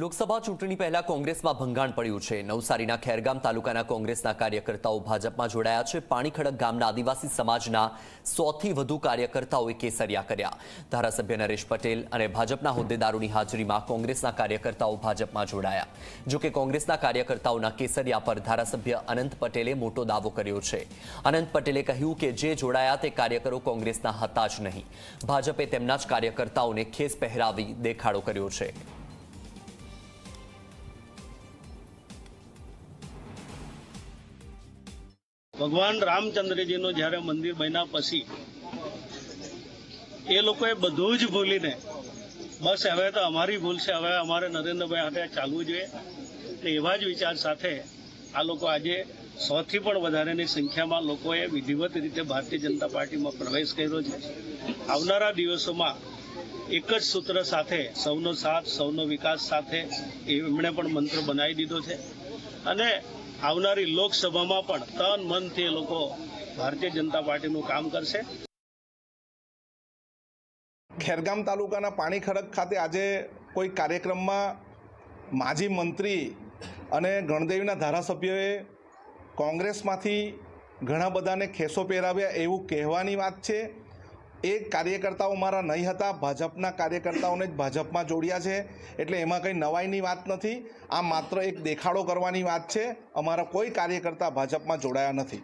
લોકસભા ચૂંટણી પહેલા કોંગ્રેસમાં ભંગાણ પડ્યું છે. નવસારીના ખેરગામ તાલુકાના કોંગ્રેસના કાર્યકર્તાઓ ભાજપમાં જોડાયા છે. પાણીખડક ગામના આદિવાસી સમાજના સોથી વધુ કાર્યકર્તાઓએ કેસરિયા કર્યા. ધારાસભ્ય નરેશ પટેલ અને ભાજપના હોદ્દેદારોની હાજરીમાં કોંગ્રેસના કાર્યકર્તાઓ ભાજપમાં જોડાયા. જોકે કોંગ્રેસના કાર્યકર્તાઓના કેસરિયા પર ધારાસભ્ય અનંત પટેલે મોટો દાવો કર્યો છે. અનંત પટેલે કહ્યું કે જે જોડાયા તે કાર્યકરો કોંગ્રેસના હતા જ નહીં. ભાજપે તેમના જ કાર્યકર્તાઓને ખેસ પહેરાવી દેખાડો કર્યો છે. ભગવાન રામચંદ્રજીનું જ્યારે મંદિર બન્યા પછી, એ લોકોએ બધું જ ભૂલીને, બસ હવે તો અમારી ભૂલ છે, હવે અમારે નરેન્દ્રભાઈ હાથે ચાલવું જોઈએ. તો એવા જ વિચાર સાથે આ લોકો આજે સૌથી પણ વધારેની સંખ્યામાં લોકોએ વિધિવત રીતે ભારતીય જનતા પાર્ટીમાં પ્રવેશ કર્યો છે. આવનારા દિવસોમાં એક જ સૂત્ર સાથે, સૌનો સાથ, સૌનો વિકાસ સાથે એમણે પણ મંત્ર બનાવી દીધો છે. અને આવનારી લોકસભામાં પણ તન મનથી એ લોકો ભારતીય જનતા પાર્ટીનું કામ કરશે. ખેરગામ તાલુકાના પાણી ખડક ખાતે આજે કોઈ કાર્યક્રમમાં માજી મંત્રી અને ગણદેવીના ધારાસભ્યોએ કોંગ્રેસમાંથી ઘણા બધાને ખેસો પહેરાવ્યા એવું કહેવાની વાત છે. એ કાર્યકર્તાઓ મારા નહીં હતા. ભાજપના કાર્યકર્તાઓને જ ભાજપમાં જોડ્યા છે. એટલે એમાં કંઈ નવાઈની વાત નથી. આ માત્ર એક દેખાડો કરવાની વાત છે. અમારા કોઈ કાર્યકર્તા ભાજપમાં જોડાયા નથી.